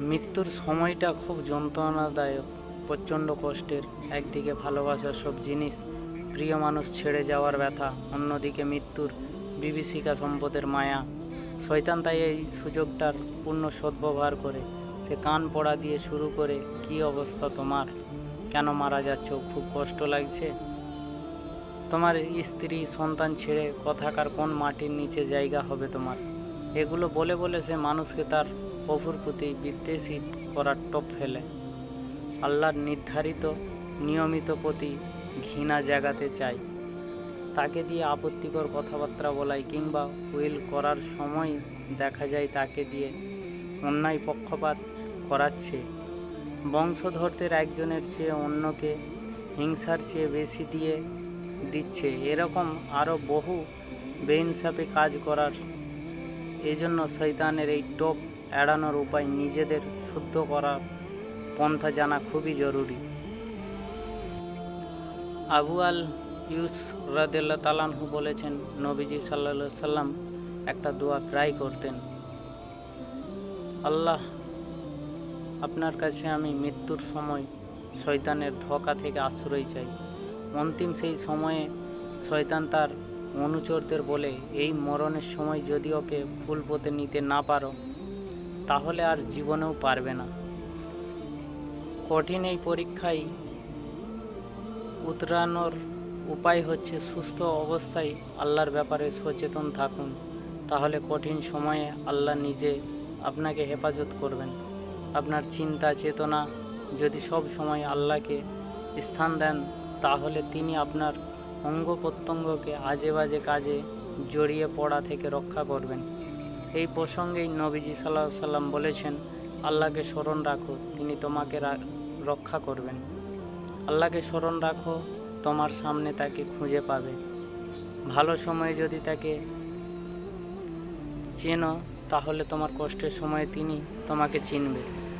মৃত্যুর সময়টা খুব যন্ত্রণাদায়ক, প্রচণ্ড কষ্টের। একদিকে ভালোবাসার সব জিনিস, প্রিয় মানুষ ছেড়ে যাওয়ার ব্যথা, অন্যদিকে মৃত্যুর বিভীষিকা সম্পদের মায়া। শয়তান তাই এই সুযোগটার পূর্ণ সদ্ব্যবহার করে। সে কান পড়া দিয়ে শুরু করে, কি অবস্থা তোমার? কেন মারা যাচ্ছ? খুব কষ্ট লাগছে? তোমার স্ত্রী সন্তান ছেড়ে কথাকার কোন মাটির নিচে জায়গা হবে তোমার? এগুলো বলে বলে সে মানুষকে তার প্রভুর প্রতি বিদ্বেষী করার টপ ফেলে। আল্লাহর নির্ধারিত, নিয়মিত প্রতি ঘৃণা জাগাতে চায়। তাকে দিয়ে আপত্তিকর কথাবার্তা বলাই কিংবা উইল করার সময় দেখা যায় তাকে দিয়ে অন্যায় পক্ষপাত করাচ্ছে। বংশধরদের একজনের চেয়ে অন্যকে হিংসার চেয়ে বেশি দিয়ে দিচ্ছে। এরকম আরও বহু বেইনসাফি কাজ করার এই জন্য শৈতানের এই টোপ এড়ানোর উপায় নিজেদের শুদ্ধ করা পন্থা জানা খুবই জরুরি। আবু আল ইউস রাদেল্লা তালানহু বলেছেন, নবীজি সাল্লা সাল্লাম একটা দোয়া প্রায় করতেন। আল্লাহ, আপনার কাছে আমি মৃত্যুর সময় শয়তানের ধোকা থেকে আশ্রয় চাই। অন্তিম সেই সময়ে শয়তান তার অনুচরদের বলে, এই মরণের সময় যদি ওকে ফুল পথে নিতে না পারো, তাহলে আর জীবনেও পারবে না। কঠিন এই পরীক্ষায় উতরানোর উপায় হচ্ছে সুস্থ অবস্থায় আল্লাহর ব্যাপারে সচেতন থাকুন। তাহলে কঠিন সময়ে আল্লাহ নিজে আপনাকে হেফাজত করবেন। আপনার চিন্তা, চেতনা যদি সব সময় আল্লাহকে স্থান দেন, তাহলে তিনি আপনার অঙ্গ প্রত্যঙ্গকে আজে বাজে কাজে জড়িয়ে পড়া থেকে রক্ষা করবেন। এই প্রসঙ্গেই নবীজি সাল্লাহ সাল্লাম বলেছেন, আল্লাহকে স্মরণ রাখো, তিনি তোমাকে রক্ষা করবেন। আল্লাহকে স্মরণ রাখো, তোমার সামনে তাকে খুঁজে পাবে। ভালো সময়ে যদি তাকে চেনো, তাহলে তোমার কষ্টের সময়ে তিনি তোমাকে চিনবে।